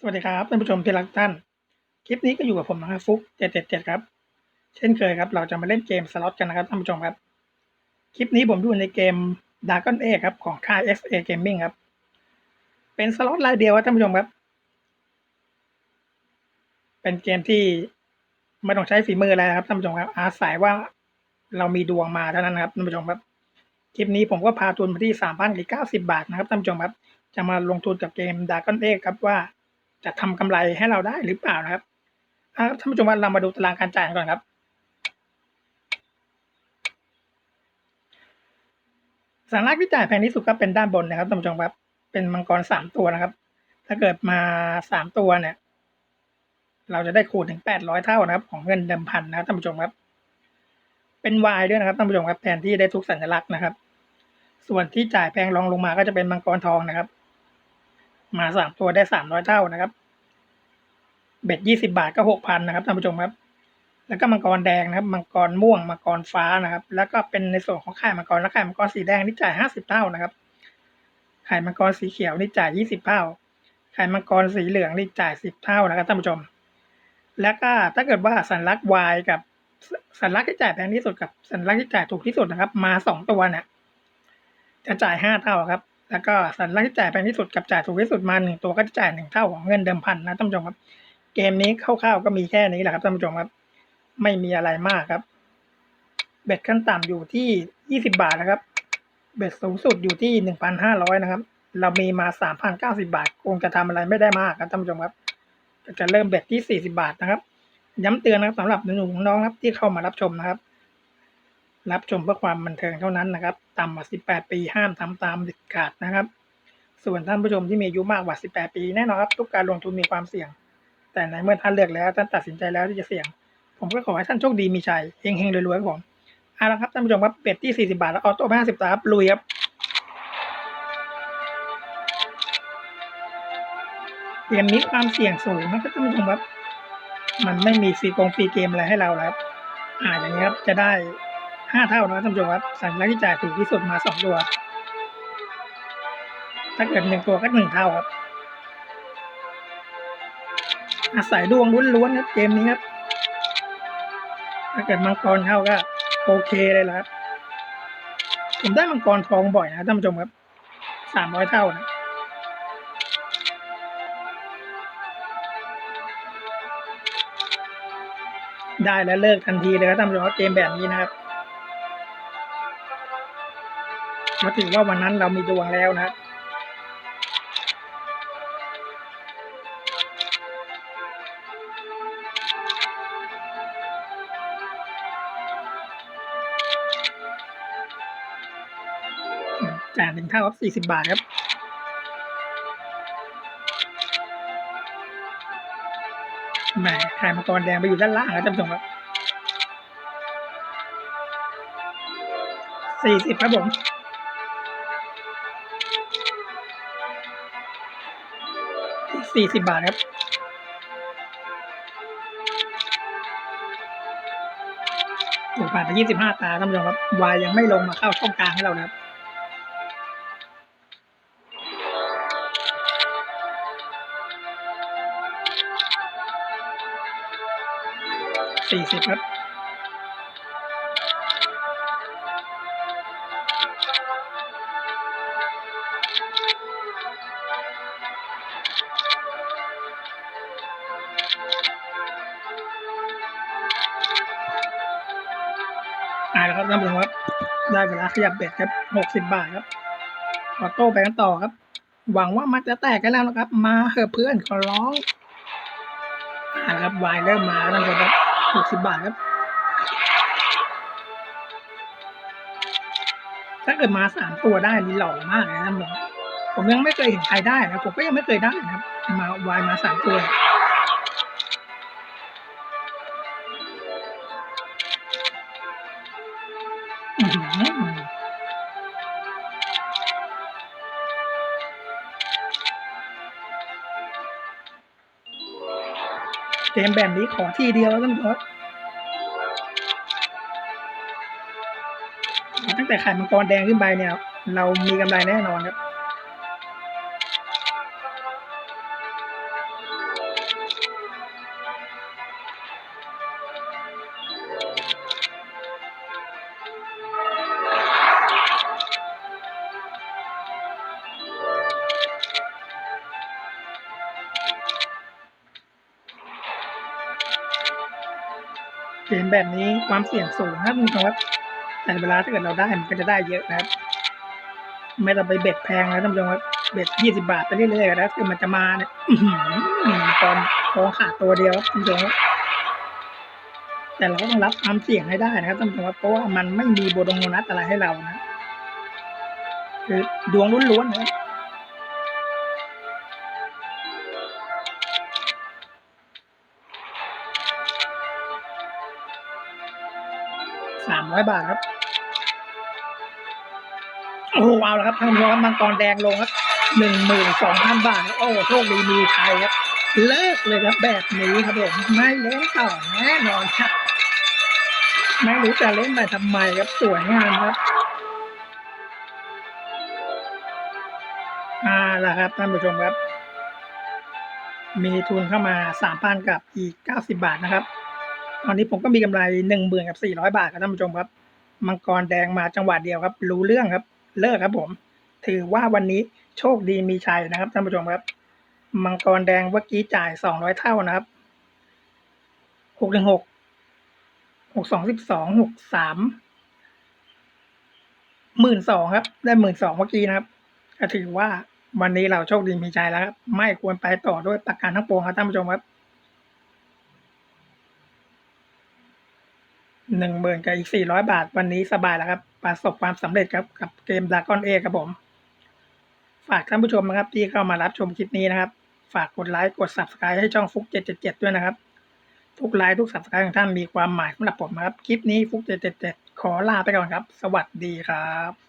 สวัสดีครับท่านผู้ชมที่รักท่าน คลิปนี้ก็อยู่กับผมนะครับฟุกเจ็ดเจ็ดเจ็ดครับ เช่นเคยครับ เราจะมาเล่นเกมสล็อตกันนะครับท่านผู้ชมครับ คลิปนี้ผมอยู่ในเกม Dragon A ครับของค่าย FA Gaming ครับ เป็นสล็อตรายเดียวครับท่านผู้ชมครับ เป็นเกมที่ไม่ต้องใช้ฝีมืออะไรนะครับท่านผู้ชมครับ อาศัยว่าเรามีดวงมาเท่านั้นครับท่านผู้ชมครับ คลิปนี้ผมก็พาทุนมาที่สามพันเก้าสิบบาทนะครับท่านผู้ชมครับ จะมาลงทุนกับเกม Dragon A ครับว่า จะทำกำไรให้เราได้หรือเปล่านะครับท่านผู้ชมว่าเรามาดูตารางการจ่ายกันก่อนครับสัญลักษณ์ที่จ่ายแพงที่สุดก็เป็นด้านบนนะครับท่านผู้ชมครับ เป็นมังกรสามตัวนะครับ ถ้าเกิดมาสามตัวเนี่ย เราจะได้คูณถึงแปดร้อยเท่านะครับ ของเงินเดิมพันนะครับท่านผู้ชมครับ เป็นวายด้วยนะครับท่านผู้ชมครับแทนที่ได้ทุกสัญลักษณ์นะครับ ส่วนที่จ่ายแพงรองลงมาก็จะเป็นมังกรทองนะครับ มาสามตัวได้สามร้อยเท่านะครับ เบ็ดยี่สิบาทก็หกพันนะครับท่านผู้ชมครับ แล้วก็มังกรแดงนะครับมังกรม่วงมังกรฟ้านะครับ แล้วก็เป็นในส่วนของไข่มังกรและไข่มังกรสีแดงนี่จ่ายห้าสิบเท่านะครับไข่มังกรสีเขียวนี่จ่ายยี่สิบเท่าไข่มังกรสีเหลืองนี่จ่ายสิบเท่านะครับท่านผู้ชม แล้วก็ถ้าเกิดว่าสัญลักษณ์วายกับสัญลักษณ์ที่จ่ายแพงที่สุดกับสัญลักษณ์ที่จ่ายถูกที่สุดนะครับ มาสองตัวเนี่ยจะจ่ายห้าเท่าครับ แล้วก็สัญลักษณ์ที่จ่ายแพงที่สุดกับจ่ายถูกที่สุดมาหนึ่งตัวก็จะจ่ายหนึ่งเท่าของเงินเดิมพันนะท่านผู้ชมครับ เกมนี้คร่าวๆก็มีแค่นี้แหละครับท่านผู้ชมครับ ไม่มีอะไรมากครับ เบ็ดขั้นต่ำอยู่ที่ยี่สิบาทนะครับ เบ็ดสูงสุดอยู่ที่หนึ่งพันห้าร้อยนะครับ เรามีมาสามพันเก้าสิบาทคงจะทำอะไรไม่ได้มากครับท่านผู้ชมครับ จะเริ่มเบ็ดที่สี่สิบาทนะครับ ย้ำเตือนนะครับสำหรับหนุ่มๆน้องๆครับที่เข้ามารับชมนะครับ รับชมเพื่อความบันเทิงเท่านั้นนะครับ ต่ำกว่า 18 ปีห้ามทำตามเด็ดขาดนะครับ ส่วนท่านผู้ชมที่มีอายุมากกว่า 18 ปีแน่นอนครับทุกการลงทุนมีความเสี่ยง แต่ในเมื่อท่านเลือกแล้วท่านตัดสินใจแล้วที่จะเสี่ยง ผมก็ขอให้ท่านโชคดีมีชัยเฮงๆรวยๆครับผมเอาละครับท่านผู้ชมครับเป็ดที่ 40 บาทแล้วออโต้50ตาครับลุยครับเกมนี้ความเสี่ยงสูงนะครับท่านผู้ชมครับ มันไม่มีฟรีกงฟรีเกมอะไรให้เราแล้วครับอ่าอย่างนี้ครับจะได้ ห้าเท่านะครับท่านผู้ชมครับสัญลักษณ์ที่จ่ายถูกที่สุดมาสองตัว ถ้าเกิดหนึ่งตัวก็หนึ่งเท่าครับ อาศัยดวงล้วนๆครับเกมนี้ครับ ถ้าเกิดมังกรเข้าก็โอเคเลยละครับ ผมได้มังกรทองบ่อยนะท่านผู้ชมครับสามร้อยเท่านะได้แล้วเลิกทันทีเลยครับท่านผู้ชมครับเกมแบบนี้นะครับ มาถือว่าวันนั้นเรามีดวงแล้วนะครับจ่ายหนึ่งเท่าครับสี่สิบาทครับแหมไข่มังกรแดงไปอยู่ด้านล่างครับท่านผู้ชมครับสี่สิบครับผม สี่สิบบาทครับถูกผ่านไปยี่สิบห้าตาท่านผู้ชมครับวายยังไม่ลงมาเข้าช่องกลางให้เรานะครับสี่สิบครับ แล้วครับท่านผู้ชมครับ ได้เวลาขยับเบ็ดครับหกสิบบาทครับออโต้ไปกันต่อครับ หวังว่ามันจะแตกกันแล้วนะครับ มาเหอะเพื่อนขอร้องอ่าครับวายเริ่มมาแล้วท่านผู้ชมครับหกสิบบาทครับ ถ้าเกิดมาสามตัวได้นี่หล่อมากเลยนะท่านผู้ชมผมยังไม่เคยเห็นใครได้นะผมก็ยังไม่เคยได้นะครับ มาวายมาสามตัว เกมแบบนี้ขอทีเดียวแล้วท่านผู้ชมครับตั้งแต่ไข่มังกรแดงขึ้นไปเนี่ย เรามีกำไรแน่นอนครับ เกมแบบนี้ความเสี่ยงสูงครับคุณผู้ชมครับแต่เวลาถ้าเกิดเราได้มันก็จะได้เยอะนะครับ ไม่ต้องไปเบ็ดแพงนะท่านผู้ชมครับเบ็ดยี่สิบาทไปเรื่อยๆนะคือมันจะมาเนี่ยอื้อหือตอนโค้งขาดตัวเดียวท่านผู้ชมครับแต่เราก็ต้องรับความเสี่ยงให้ได้นะครับท่านผู้ชมครับเพราะว่ามันไม่มีโบดงโบนัสอะไรให้เรานะคือดวงล้วนๆนะ สามร้อยบาทครับ โอ้โหเอาละครับทานผู้ชมครับมังกรแดงลงครับหนึ่งหมื่นสองพันบาทครับโอ้โชคดีมีไทยครับ เลิกเลยครับแบบนี้ครับผมไม่เล่นต่อแน่นอนครับ ไม่รู้จะเล่นไปทำไมครับสวยงามครับอ่าละครับท่านผู้ชมครับ มีทุนเข้ามาสามพันกับอีกเก้าสิบาทนะครับ ตอนนี้ผมก็มีกำไรหนึ่งหมื่นกับสี่ร้อยบาทครับท่านผู้ชมครับ มังกรแดงมาจังหวะเดียวครับ รู้เรื่องครับ เลิกครับผม ถือว่าวันนี้โชคดีมีชัยนะครับท่านผู้ชมครับ มังกรแดงเมื่อกี้จ่ายสองร้อยเท่านะครับหกหนึ่งหกหกสองสิบสองหกสามหมื่นสองครับ ได้หมื่นสองเมื่อกี้นะครับก็ถือว่าวันนี้เราโชคดีมีชัยแล้วครับ ไม่ควรไปต่อด้วยประการทั้งปวงครับท่านผู้ชมครับ หนึ่งหมื่นกับอีกสี่ร้อยบาทวันนี้สบายแล้วครับ ประสบความสำเร็จครับกับเกมดากอนเอครับผม ฝากท่านผู้ชมนะครับ ที่เข้ามารับชมคลิปนี้นะครับ ฝากกดไลค์กด subscribe ให้ช่องฟุกเจ็ดเจ็ดเจ็ดด้วยนะครับ ทุกไลค์ทุก subscribe ของท่านมีความหมายสำหรับผมนะครับ คลิปนี้ฟุกเจ็ดเจ็ดเจ็ดขอลาไปก่อนครับ สวัสดีครับ